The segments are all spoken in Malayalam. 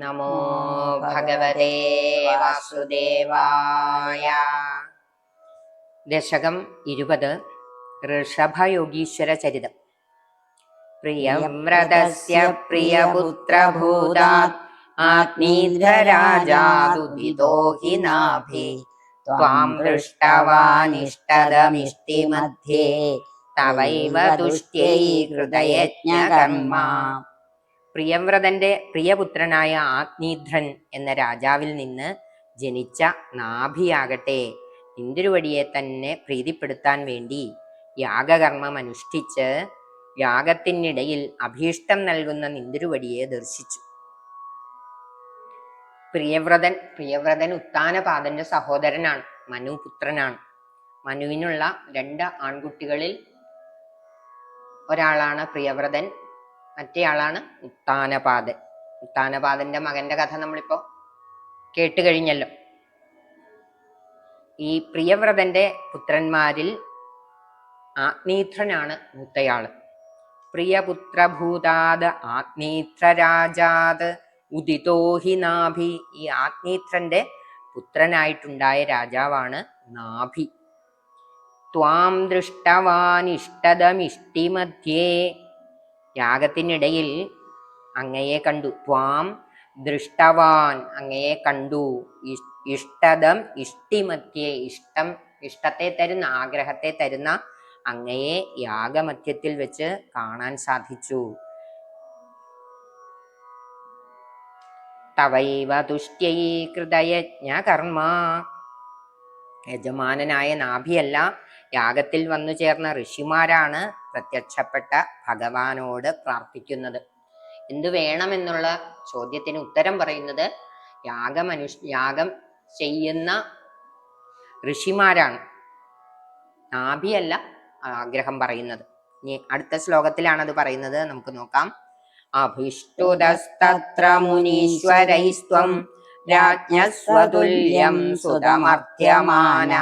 നമോ ഭഗവതേ വാസുദേവായ ദശകം ഇരുപത് ഋഷഭയോഗീശ്വര ചരിതം പ്രിയവ്രതസ്യ പ്രിയപുത്രഭൂതാത് ആത്മീധരാജാതുദിതോ ഹി നാഭി. ത്വാം ദൃഷ്ടവാനിഷ്ടതമിഷ്ടിമധ്യേ തവൈവ തുഷ്ട്യൈ കൃതയജ്ഞകർമ്മ പ്രിയവ്രതന്റെ പ്രിയപുത്രനായ ആഗ്നീധ്രൻ എന്ന രാജാവിൽ നിന്ന് ജനിച്ച നാഭിയാകട്ടെ. ഇന്ദ്രുവടിയെ തന്നെ പ്രീതിപ്പെടുത്താൻ വേണ്ടി യാഗകർമ്മം അനുഷ്ഠിച്ച് യാഗത്തിനിടയിൽ അഭീഷ്ടം നൽകുന്ന നിന്തിരുവടിയെ ദർശിച്ചു. പ്രിയവ്രതൻ പ്രിയവ്രതൻ ഉത്താനപാദന്റെ സഹോദരനാണ് മനുപുത്രനാണ്. മനുവിനുള്ള രണ്ട് ആൺകുട്ടികളിൽ ഒരാളാണ് പ്രിയവ്രതൻ. മറ്റേയാളാണ് ഉത്താനപാദൻ. ഉത്താനപാദന്റെ മകന്റെ കഥ നമ്മളിപ്പോ കേട്ട് കഴിഞ്ഞല്ലോ. ഈ പ്രിയവ്രതന്റെ പുത്രന്മാരിൽ ആഗ്നീത്രനാണ് മൂത്തയാൾ. പ്രിയപുത്രഭൂതാത് ആഗ്നീത്രരാജാത് ഉദിതോ ഹി നാഭി. ഈ ആഗ്നീത്രന്റെ പുത്രനായിട്ടുണ്ടായ രാജാവാണ് നാഭി. ത്വാം ദൃഷ്ടവാനിഷ്ടതമിഷ്ടിമധ്യേ യാഗത്തിനിടയിൽ അങ്ങയെ കണ്ടു. ത്വാം ദൃഷ്ടവാൻ അങ്ങയെ കണ്ടു. ഇഷ്- ഇഷ്ടതം ഇഷ്ടിമധ്യേ ഇഷ്ടം ഇഷ്ടത്തെ തരുന്ന ആഗ്രഹത്തെ തരുന്ന അങ്ങയെ യാഗമധ്യത്തിൽ വെച്ച് കാണാൻ സാധിച്ചു. തവൈവ തുഷ്ട്യൈ കൃതയജ്ഞ കർമ്മ. യജമാനനായ നാഭിയല്ല യാഗത്തിൽ വന്നു ചേർന്ന ഋഷിമാരാണ് പ്രത്യക്ഷപ്പെട്ട ഭഗവാനോട് പ്രാർത്ഥിക്കുന്നത്. എന്തു വേണമെന്നുള്ള ചോദ്യത്തിന് ഉത്തരം പറയുന്നത് യാഗമനുഷ് യാഗം ചെയ്യുന്ന ഋഷിമാരാണ്. നാഭിയല്ല ആഗ്രഹം പറയുന്നത്. ഇനി അടുത്ത ശ്ലോകത്തിലാണ് അത് പറയുന്നത്. നമുക്ക് നോക്കാം. അഭിഷ്ടുതസ്തത്ര മുനീശ്വരൈസ്ത്വം രാജ്ഞസ്വതുല്യം സുതമർത്യമാന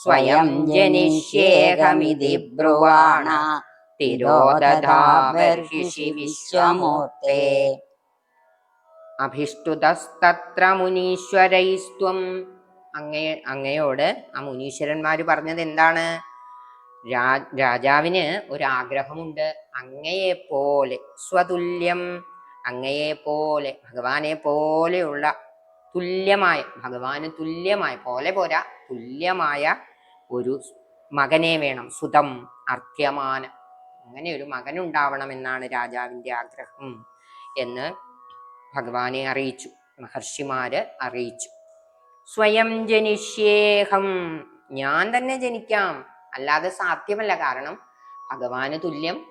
സ്വയം ജനിഷ്യേഹമിതി ബ്രുവാണ. തിരോദധാബർഹിഷി വിശ്വമൂർത്തേ. അഭിഷ്ടുതസ്തത്ര മുനീശ്വരൈസ്ത്വം. അങ്ങേ അങ്ങയോട് ആ മുനീശ്വരന്മാര് പറഞ്ഞത് എന്താണ്? രാജാവിന് ഒരാഗ്രഹമുണ്ട്. അങ്ങയെ പോലെ സ്വതുല്യം അങ്ങയെ പോലെ ഭഗവാനെ പോലെയുള്ള തുല്യമായ ഭഗവാന് തുല്യമായ പോലെ പോരാ. തുല്യമായ ഒരു മകനെ വേണം. സുതം അർത്ഥ്യമാനം അങ്ങനെ ഒരു മകൻ ഉണ്ടാവണമെന്നാണ് രാജാവിന്റെ ആഗ്രഹം എന്ന് ഭഗവാനെ അറിയിച്ചു. മഹർഷിമാര് അറിയിച്ചു. സ്വയം ജനിഷ്യേഹം. ഞാൻ തന്നെ ജനിക്കാം. അല്ലാതെ സാധ്യമല്ല. കാരണം ഭഗവാന് തുല്യം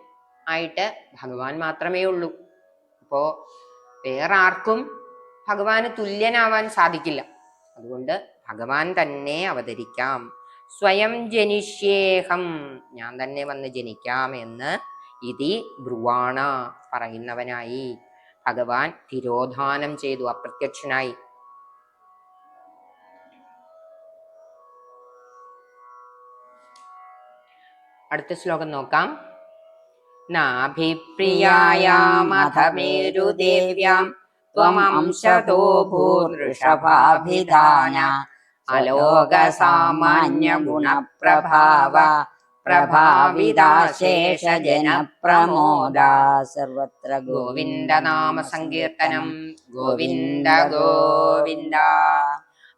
ആയിട്ട് ഭഗവാൻ മാത്രമേ ഉള്ളൂ. അപ്പോ വേറെ ആർക്കും ഭഗവാന് തുല്യനാവാൻ സാധിക്കില്ല. അതുകൊണ്ട് ഭഗവാൻ തന്നെ അവതരിക്കാം. സ്വയം ജനിഷ്യേഹം ഞാൻ തന്നെ വന്ന് ജനിക്കാം എന്ന് ഇതി ബ്രുവാണ പറയുന്നവനായി. ഭഗവാൻ തിരോധാനം ചെയ്തു അപ്രത്യക്ഷനായി. അടുത്ത ശ്ലോകം നോക്കാം. നാഭിപ്രിയായാമധമേരുദേവ്യാം ത്വമംശതോ ഭൂർഋഷഭാഭിധാന അലോകസാമാന്യ ഗുണപ്രഭാവ പ്രഭാവിതാശേഷ ജനപ്രമോദ സർവത്ര ഗോവിന്ദ നാമ സങ്കീർത്തനം ഗോവിന്ദ ഗോവിന്ദ.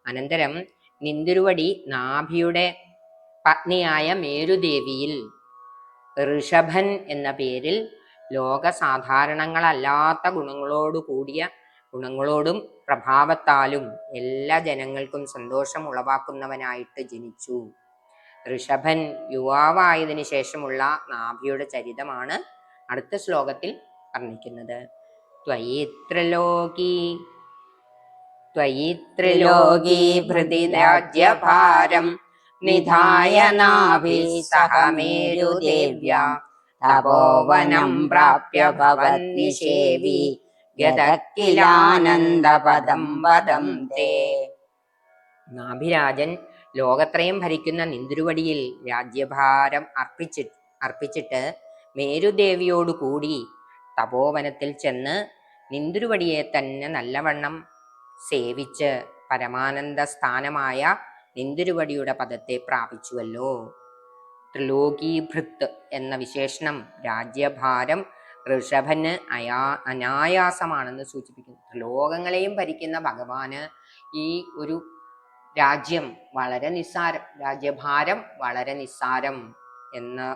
അനന്തരം നിന്തിരുവടി നാഭിയുടെ പത്നിയായ മേരുദേവിയിൽ ഋഷഭൻ എന്ന പേരിൽ ലോകസാധാരണങ്ങളല്ലാത്ത ഗുണങ്ങളോടു കൂടിയ ഗുണങ്ങളോടും പ്രഭാവത്താലും എല്ലാ ജനങ്ങൾക്കും സന്തോഷം ഉളവാക്കുന്നവനായിട്ട് ജനിച്ചു. ഋഷഭൻ യുവാവായതിനു ശേഷമുള്ള നാഭിയുടെ ചരിതമാണ് അടുത്ത ശ്ലോകത്തിൽ വർണിക്കുന്നത്. ത്വയിത്രലോകി നിധായ നാഭി സഹമേരുദേവ്യ തപോവനം പ്രാപ്യ ഭവൻ നിഷേവി ഗതക്കിലാനന്ദപദം വദം തേ. നാഭിരാജൻ ലോകത്രയം ഭരിക്കുന്ന നിന്ദുരുവടിയിൽ രാജ്യഭാരം അർപ്പിച്ചി അർപ്പിച്ചിട്ട് മേരുദേവിയോടു കൂടി തപോവനത്തിൽ ചെന്ന് നിന്ദുരുവടിയെ തന്നെ നല്ലവണ്ണം സേവിച്ച് പരമാനന്ദ സ്ഥാനമായ നിന്ദുരുവടിയുടെ പദത്തെ പ്രാപിച്ചുവല്ലോ. ത്രിലോകീഭൃത്ത് എന്ന വിശേഷണം രാജ്യഭാരം ഋഷഭന് അയാ അനായാസമാണെന്ന് സൂചിപ്പിക്കുന്നു. ത്രിലോകങ്ങളെയും ഭരിക്കുന്ന ഭഗവാന് ഈ ഒരു രാജ്യം വളരെ നിസ്സാരം രാജ്യഭാരം വളരെ നിസ്സാരം എന്ന്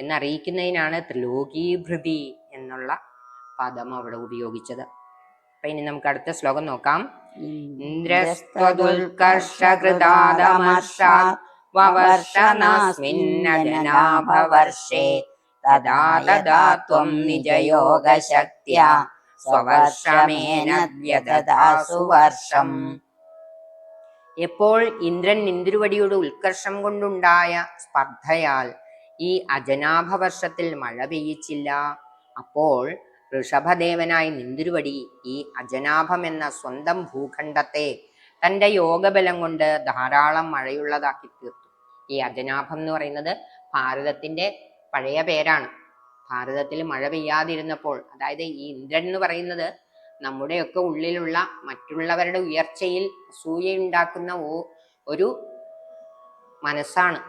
എന്നറിയിക്കുന്നതിനാണ് ത്രിലോകീഭൃതി എന്നുള്ള പദം അവിടെ ഉപയോഗിച്ചത്. അപ്പൊ ഇനി നമുക്ക് അടുത്ത ശ്ലോകം നോക്കാം. ഇന്ദ്രസ്വദുൽകർഷകൃതാദമർഷ വവർഷനാസ്മിന്നജനാഭവർഷേ നിജയോഗശക്ത്യാ സ്വവർഷമേന വ്യതദാസു വർഷം എപ്പോൾ ഇന്ദ്രൻ നിന്തിരുവടിയുടെ ഉത്കർഷം കൊണ്ടുണ്ടായ സ്പർദ്ധയാൽ ഈ അജനാഭ വർഷത്തിൽ മഴ പെയ്യിച്ചില്ല. അപ്പോൾ ഋഷഭദേവനായി നിന്തിരുവടി ഈ അജനാഭം എന്ന സ്വന്തം ഭൂഖണ്ഡത്തെ തന്റെ യോഗബലം കൊണ്ട് ധാരാളം മഴയുള്ളതാക്കി തീർത്തു. ഈ അജനാഭം എന്ന് പറയുന്നത് ഭാരതത്തിന്റെ പഴയ പേരാണ്. ഭാരതത്തിൽ മഴ പെയ്യാതിരുന്നപ്പോൾ അതായത് ഈ ഇന്ദ്രൻ എന്ന് പറയുന്നത് നമ്മുടെയൊക്കെ ഉള്ളിലുള്ള മറ്റുള്ളവരുടെ ഉയർച്ചയിൽ അസൂയയുണ്ടാക്കുന്ന ഓ- ഒരു മനസ്സാണ്.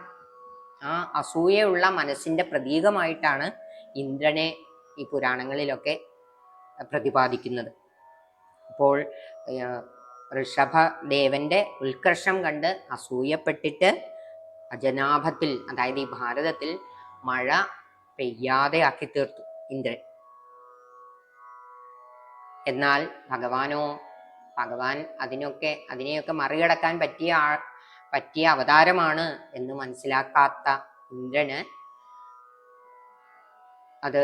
ആ അസൂയയുള്ള മനസ്സിന്റെ പ്രതീകമായിട്ടാണ് ഇന്ദ്രനെ ഈ പുരാണങ്ങളിലൊക്കെ പ്രതിപാദിക്കുന്നത്. അപ്പോൾ ഋഷഭ ഋഷഭദേവന്റെ ഉത്കർഷം കണ്ട് അസൂയപ്പെട്ടിട്ട് അജനാഭത്തിൽ അതായത് ഈ ഭാരതത്തിൽ മഴ പെയ്യാതെ ആക്കി തീർത്തു ഇന്ദ്രൻ. എന്നാൽ ഭഗവാനോ ഭഗവാൻ അതിനൊക്കെ അതിനെയൊക്കെ മറികടക്കാൻ പറ്റിയ ആ പറ്റിയ അവതാരമാണ് എന്ന് മനസ്സിലാക്കാത്ത ഇന്ദ്രന് അത്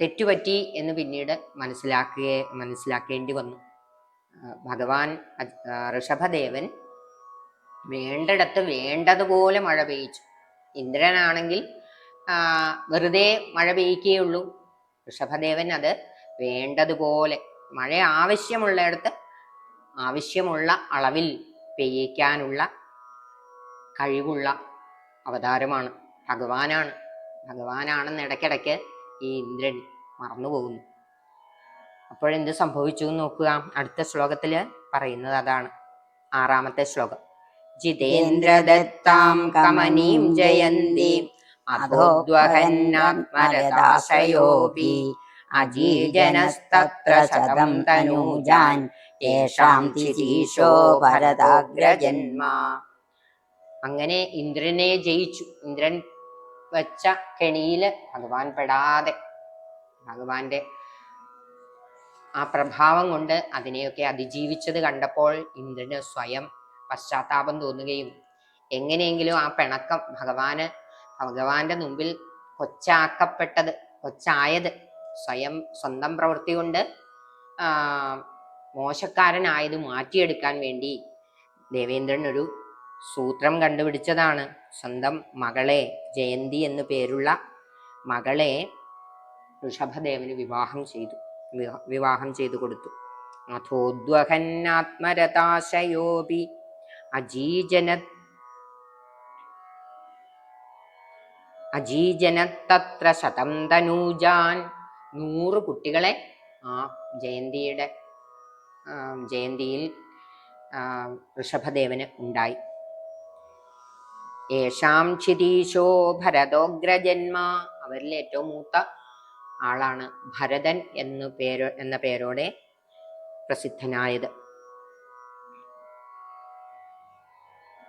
തെറ്റുപറ്റി എന്ന് പിന്നീട് മനസ്സിലാക്കുക മനസ്സിലാക്കേണ്ടി വന്നു. ഭഗവാൻ ഋഷഭദേവൻ വേണ്ടിടത്ത് വേണ്ടതുപോലെ മഴ പെയ്യിച്ചു. ഇന്ദ്രനാണെങ്കിൽ വെറുതെ മഴ പെയ്യുകയുള്ളൂ. ഋഷഭദേവൻ അത് വേണ്ടതുപോലെ മഴ ആവശ്യമുള്ളിടത്ത് ആവശ്യമുള്ള അളവിൽ പെയ്യിക്കാനുള്ള കഴിവുള്ള അവതാരമാണ്. ഭഗവാനാണ്. ഭഗവാനാണെന്ന് ഇടയ്ക്കിടയ്ക്ക് ഈ ഇന്ദ്രൻ മറന്നുപോകുന്നു അപ്പോഴെന്ത് സംഭവിച്ചു എന്ന് നോക്കുക. അടുത്ത ശ്ലോകത്തിൽ പറയുന്നത് അതാണ്. ആറാമത്തെ ശ്ലോകം. ജിതേന്ദ്രദത്താം കമനീം ജയന്തീം. അധോദ്വഹന്നാത്മരദാശയോപി അജീജനസ്തത്ര ശതം തനൂജാൻ യേഷാം തിരീശോ ഭരതാഗ്രജന്മ അങ്ങനെ ഇന്ദ്രനെ ജയിച്ചു. ഇന്ദ്രൻ വച്ച കെണിയിൽ ഭഗവാൻ പെടാതെ ഭഗവാന്റെ ആ പ്രഭാവം കൊണ്ട് അതിനെയൊക്കെ അതിജീവിച്ചത് കണ്ടപ്പോൾ ഇന്ദ്രന് സ്വയം പശ്ചാത്താപം തോന്നുകയും എങ്ങനെയെങ്കിലും ആ പിണക്കം ഭഗവാന് ഭഗവാന്റെ മുമ്പിൽ കൊച്ചാക്കപ്പെട്ടത് കൊച്ചായത് സ്വയം സ്വന്തം പ്രവൃത്തി കൊണ്ട് മോശക്കാരനായത് മാറ്റിയെടുക്കാൻ വേണ്ടി ദേവേന്ദ്രൻ ഒരു സൂത്രം കണ്ടുപിടിച്ചതാണ്. സ്വന്തം മകളെ ജയന്തി എന്നു പേരുള്ള മകളെ ഋഷഭദേവന് വിവാഹം ചെയ്തു. വിവാഹം ചെയ്തു കൊടുത്തു. അഥോദ്വഹന്നാത്മരതാശയോപി അജീജന അജീജനത്തത്ര ശതം തനൂജാൻ നൂറ് കുട്ടികളെ ആ ജയന്തിയുടെ ജയന്തിയിൽ ഋഷഭദേവന് ഉണ്ടായി. ഏഷാം ക്ഷിതീശോ ഭരതോഗ്രജന്മ. അവരിൽ ഏറ്റവും മൂത്ത ആളാണ് ഭരതൻ എന്നു പേരോ എന്ന പേരോടെ പ്രസിദ്ധനായത്.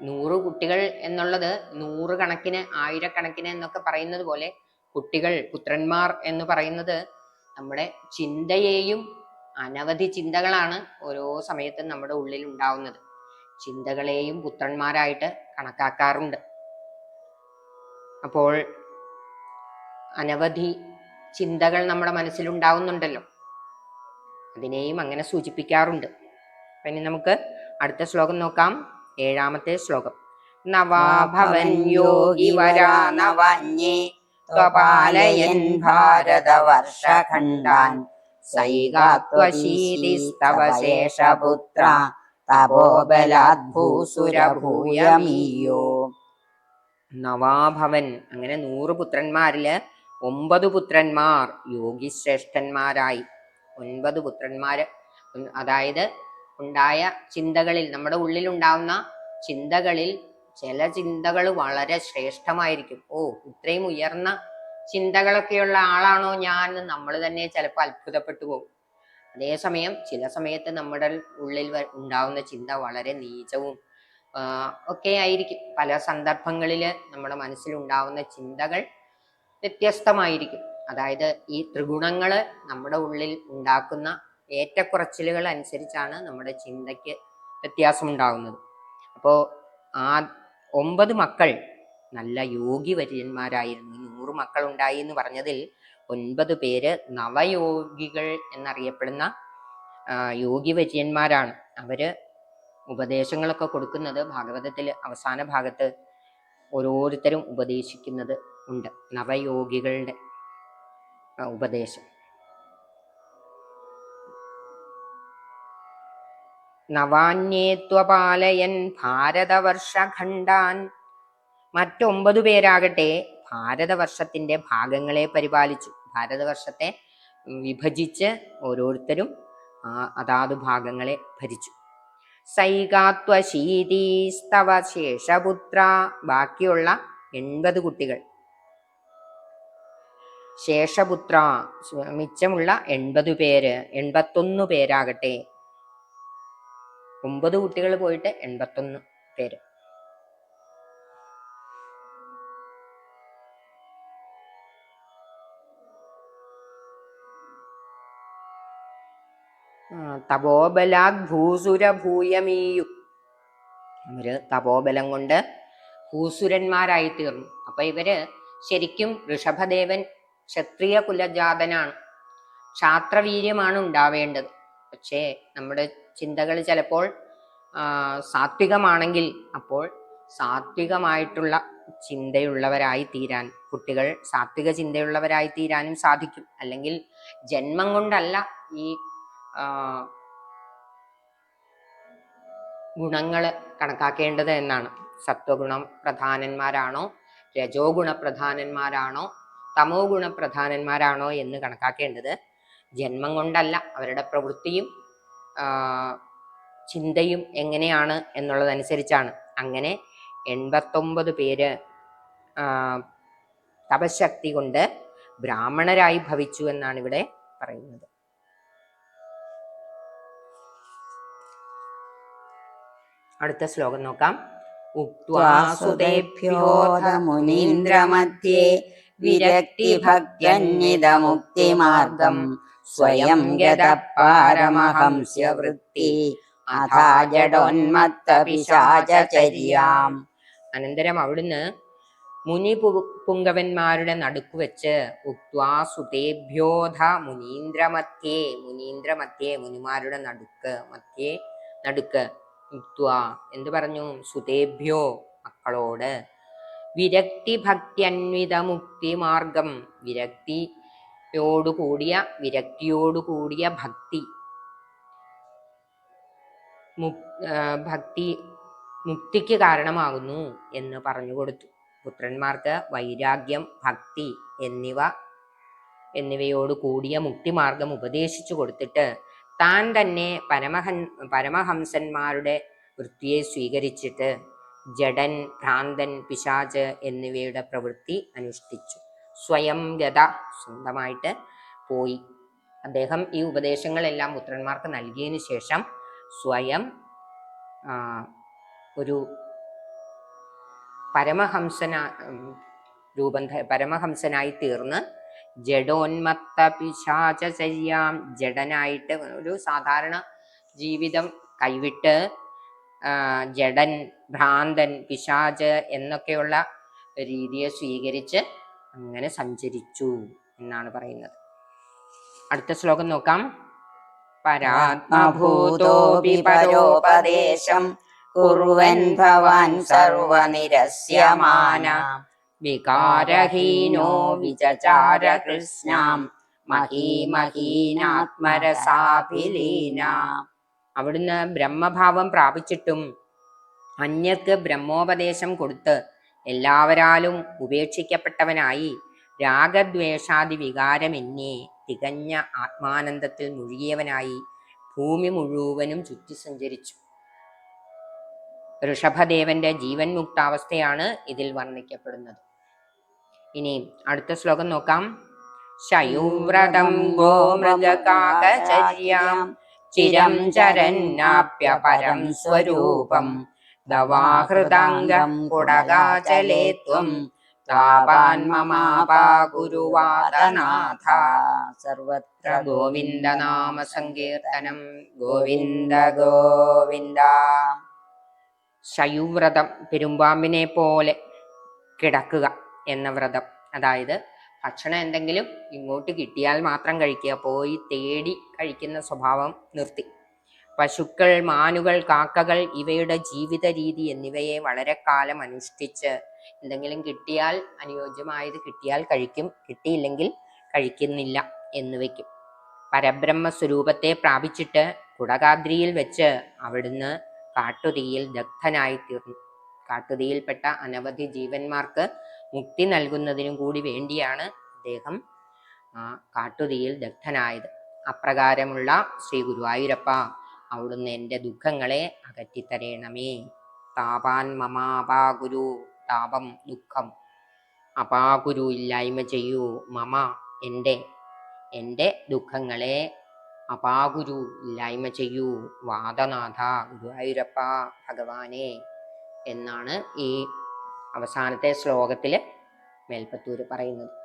നൂറ് കുട്ടികൾ എന്നുള്ളത് നൂറ് കണക്കിന് ആയിരക്കണക്കിന് എന്നൊക്കെ പറയുന്നത് പോലെ കുട്ടികൾ പുത്രന്മാർ എന്ന് പറയുന്നത് നമ്മുടെ ചിന്തയെയും അനവധി ചിന്തകളാണ് ഓരോ സമയത്തും നമ്മുടെ ഉള്ളിൽ ഉണ്ടാവുന്നത്. ചിന്തകളെയും പുത്രന്മാരായിട്ട് കണക്കാക്കാറുണ്ട്. അപ്പോൾ അനവധി ചിന്തകൾ നമ്മുടെ മനസ്സിലുണ്ടാവുന്നുണ്ടല്ലോ അതിനെയും അങ്ങനെ സൂചിപ്പിക്കാറുണ്ട്. പിന്നെ നമുക്ക് അടുത്ത ശ്ലോകം നോക്കാം. ഏഴാമത്തെ ശ്ലോകം. നവാഭവൻ യോഗി വരാ നവന്യേ സ്വപാലയൻ ഭാരതവർഷഖണ്ഡാൻ. സൈകാത്വശീലിസ്തവ ശേഷപുത്ര തപോബലാദ്ഭൂസുരഭൂയമീയോ നവാഭവൻ അങ്ങനെ നൂറ് പുത്രന്മാരിൽ ഒമ്പത് പുത്രന്മാർ യോഗിശ്രേഷ്ഠന്മാരായി ഒൻപത് പുത്രന്മാര് അതായത് ഉണ്ടായ ചിന്തകളിൽ നമ്മുടെ ഉള്ളിൽ ഉണ്ടാവുന്ന ചിന്തകളിൽ ചില ചിന്തകൾ വളരെ ശ്രേഷ്ഠമായിരിക്കും. ഓ ഇത്രയും ഉയർന്ന ചിന്തകളൊക്കെയുള്ള ആളാണോ ഞാൻ നമ്മൾ തന്നെ ചിലപ്പോൾ അത്ഭുതപ്പെട്ടു പോകും. അതേസമയം ചില സമയത്ത് നമ്മുടെ ഉള്ളിൽ ഉണ്ടാവുന്ന ചിന്ത വളരെ നീചവും ഒക്കെ ആയിരിക്കും. പല സന്ദർഭങ്ങളിൽ നമ്മുടെ മനസ്സിൽ ഉണ്ടാകുന്ന ചിന്തകൾ വ്യത്യസ്തമായിരിക്കും. അതായത് ഈ ത്രിഗുണങ്ങൾ നമ്മുടെ ഉള്ളിൽ ഉണ്ടാക്കുന്ന ഏറ്റക്കുറച്ചിലുകൾ അനുസരിച്ചാണ് നമ്മുടെ ചിന്തയ്ക്ക് വ്യത്യാസമുണ്ടാകുന്നത്. അപ്പോൾ ആ ഒമ്പത് മക്കൾ നല്ല യോഗി വര്യന്മാരായിരുന്നു നൂറ് മക്കൾ ഉണ്ടായി എന്ന് പറഞ്ഞതിൽ ഒൻപത് പേര് നവയോഗികൾ എന്നറിയപ്പെടുന്ന യോഗി വര്യന്മാരാണ് അവർ ഉപദേശങ്ങളൊക്കെ കൊടുക്കുന്നത് ഭാഗവതത്തിൽ അവസാന ഭാഗത്ത് ഓരോരുത്തരും ഉപദേശിക്കുന്നത് ഉണ്ട്. നവയോഗികളുടെ ഉപദേശം. നവാന്യേത്വപാലയൻ ഭാരതവർഷഖണ്ഡാൻ. മറ്റൊമ്പതു പേരാകട്ടെ ഭാരതവർഷത്തിന്റെ ഭാഗങ്ങളെ പരിപാലിച്ചു. ഭാരതവർഷത്തെ വിഭജിച്ച് ഓരോരുത്തരും അതാത് ഭാഗങ്ങളെ ഭരിച്ചു. സൈകാത്വശീതീസ്തവ ശേഷപുത്ര ബാക്കിയുള്ള എൺപത് കുട്ടികൾ. ശേഷപുത്ര മിച്ചമുള്ള എൺപത് പേര് എൺപത്തൊന്ന് പേരാകട്ടെ ഒമ്പത് കുട്ടികൾ പോയിട്ട് എൺപത്തൊന്ന് പേര്. തപോബലാത് ഭൂസുര ഭൂയമീയു അവർ തപോബലം കൊണ്ട് ഭൂസുരന്മാരായി തീർന്നു. അപ്പൊ ഇവർ ശരിക്കും ഋഷഭദേവൻ ക്ഷത്രിയ കുലജാതനാണ് ക്ഷാത്രവീര്യമാണ് ഉണ്ടാവേണ്ടത്. പക്ഷേ നമ്മുടെ ചിന്തകൾ ചിലപ്പോൾ സാത്വികമാണെങ്കിൽ അപ്പോൾ സാത്വികമായിട്ടുള്ള ചിന്തയുള്ളവരായി തീരാൻ കുട്ടികൾ സാത്വിക ചിന്തയുള്ളവരായി തീരാനും സാധിക്കും. അല്ലെങ്കിൽ ജന്മം കൊണ്ടല്ല ഈ ഗുണങ്ങൾ കണക്കാക്കേണ്ടത് എന്നാണ്. സത്വഗുണം പ്രധാനന്മാരാണോ രജോ ഗുണപ്രധാനന്മാരാണോ തമോ ഗുണപ്രധാനന്മാരാണോ എന്ന് കണക്കാക്കേണ്ടത് ജന്മം കൊണ്ടല്ല അവരുടെ പ്രവൃത്തിയും ചിന്തയും എങ്ങനെയാണ് എന്നുള്ളതനുസരിച്ചാണ്. അങ്ങനെ എൺപത്തൊമ്പത് പേര് തപശക്തി കൊണ്ട് ബ്രാഹ്മണരായി ഭവിച്ചു എന്നാണ് ഇവിടെ പറയുന്നത്. അടുത്ത ശ്ലോകം നോക്കാം. ഉക്വാസുദേഭ്യോധമുനീന്ദ്രമധ്യേ വിരക്തി വിരക്തിഭക്ത്യന്വിതമുക്തിമാർഗം സ്വയം ഗത പാരമഹംസ്യ വൃത്തി അനന്തരം അവിടുന്ന് മുനി പുങ്കവന്മാരുടെ നടുക്ക് വെച്ച് ഉക്വാ സുതേഭ്യോധ മുനീന്ദ്രമധ്യേ മുനീന്ദ്രമധ്യേ മുനിമാരുടെ നടുക്ക് മധ്യേ നടുക്ക് ഉക്വാ എന്ത് പറഞ്ഞു? സുതേഭ്യോ മക്കളോട്. വിരക്തി ഭക്തി അന്വിത മുക്തി മാർഗം വിരക്തിയോടുകൂടിയ വിരക്തിയോടുകൂടിയ ഭക്തി. ഭക്തി മുക്തിക്ക് കാരണമാകുന്നു എന്ന് പറഞ്ഞു കൊടുത്തു. പുത്രന്മാർക്ക് വൈരാഗ്യം ഭക്തി എന്നിവ എന്നിവയോട് കൂടിയ മുക്തിമാർഗം ഉപദേശിച്ചു കൊടുത്തിട്ട് താൻ തന്നെ പരമഹൻ പരമഹംസന്മാരുടെ വൃത്തിയെ സ്വീകരിച്ചിട്ട് ജഡൻ ഭ്രാന്തൻ പിശാച് എന്നിവയുടെ പ്രവൃത്തി അനുഷ്ഠിച്ചു. സ്വയം ഗത സ്വന്തമായിട്ട് പോയി. അദ്ദേഹം ഈ ഉപദേശങ്ങളെല്ലാം പുത്രന്മാർക്ക് നൽകിയതിനു ശേഷം സ്വയം ഒരു പരമഹംസന രൂപം പരമഹംസനായി തീർന്ന് ജഡോന്മത്ത പിശാചര്യാം ജഡനായിട്ട് ഒരു സാധാരണ ജീവിതം കൈവിട്ട് ജഡൻ ഭ്രാന്തൻ പിശാച് എന്നൊക്കെയുള്ള രീതിയെ സ്വീകരിച്ച് അങ്ങനെ സഞ്ചരിച്ചു എന്നാണ് പറയുന്നത്. അടുത്ത ശ്ലോകം നോക്കാം. പരാത്മഭൂതോപി പരോപദേശം കുറുവൻ ഭവാൻ സർവനിരസ്യമാന. വികാരഹീനോ വിചചാര കൃഷ്ണാം മഹീമഹീനാത്മരസാഭിലീന. അവിടുന്ന് ബ്രഹ്മഭാവം പ്രാപിച്ചിട്ടും അന്യർക്ക് ബ്രഹ്മോപദേശം കൊടുത്ത് എല്ലാവരാലും ഉപേക്ഷിക്കപ്പെട്ടവനായി രാഗദ്വേഷാദി വികാരമെന്നെ തികഞ്ഞ ആത്മാനന്ദത്തിൽ മുഴുകിയവനായി ഭൂമി മുഴുവനും ചുറ്റി സഞ്ചരിച്ചു. ഋഷഭദേവന്റെ ജീവൻ മുക്താവസ്ഥയാണ് ഇതിൽ വർണിക്കപ്പെടുന്നത്. ഇനി അടുത്ത ശ്ലോകം നോക്കാം. ശയുവ്രതം ഗോമൃഗകാകചര്യാം ചിരം ചരന്നാപ്യ പരം സ്വരൂപം ദവാഹൃതാംഗം കുടകാചലേ ത്വം. താപാൻ മമാപാകുരുവാദനാഥ സർവത്ര ഗോവിന്ദ നാമ സങ്കീർത്തനം ഗോവിന്ദ ഗോവിന്ദ. ശയുവ്രതം പെരുമ്പാമ്പിനെ പോലെ കിടക്കുക എന്ന വ്രതം. അതായത് ഭക്ഷണം എന്തെങ്കിലും ഇങ്ങോട്ട് കിട്ടിയാൽ മാത്രം കഴിക്കുക. പോയി തേടി കഴിക്കുന്ന സ്വഭാവം നിർത്തി. പശുക്കൾ മാനുകൾ കാക്കകൾ ഇവയുടെ ജീവിത രീതി എന്നിവയെ വളരെ കാലം അനുഷ്ഠിച്ച് എന്തെങ്കിലും കിട്ടിയാൽ അനുയോജ്യമായത് കിട്ടിയാൽ കഴിക്കും കിട്ടിയില്ലെങ്കിൽ കഴിക്കുന്നില്ല എന്ന് വയ്ക്കും. പരബ്രഹ്മ സ്വരൂപത്തെ പ്രാപിച്ചിട്ട് കുടകാദ്രിയിൽ വെച്ച് അവിടുന്ന് കാട്ടുതീയിൽ ദഗ്ധനായി തീർന്നു. കാട്ടുതീയിൽപ്പെട്ട അനവധി ജീവന്മാർക്ക് മുക്തി നൽകുന്നതിനും കൂടി വേണ്ടിയാണ് അദ്ദേഹം കാട്ടുതീയിൽ ദഗ്ധനായത്. അപ്രകാരമുള്ള ശ്രീ ഗുരുവായൂരപ്പ അവിടുന്ന് എന്റെ ദുഃഖങ്ങളെ അകറ്റിത്തരേണമേ. താപാൻ മമാപാകുരു താപം ദുഃഖം. അപാകുരു ഇല്ലായ്മ ചെയ്യൂ. മമ എന്റെ എന്റെ ദുഃഖങ്ങളെ അപാകുരു ഇല്ലായ്മ ചെയ്യൂ. വാദനാഥ ഗുരുവായൂരപ്പ ഭഗവാനെ എന്നാണ് ഈ അവസാനത്തെ ശ്ലോകത്തിൽ മേൽപ്പത്തൂർ പറയുന്നത്.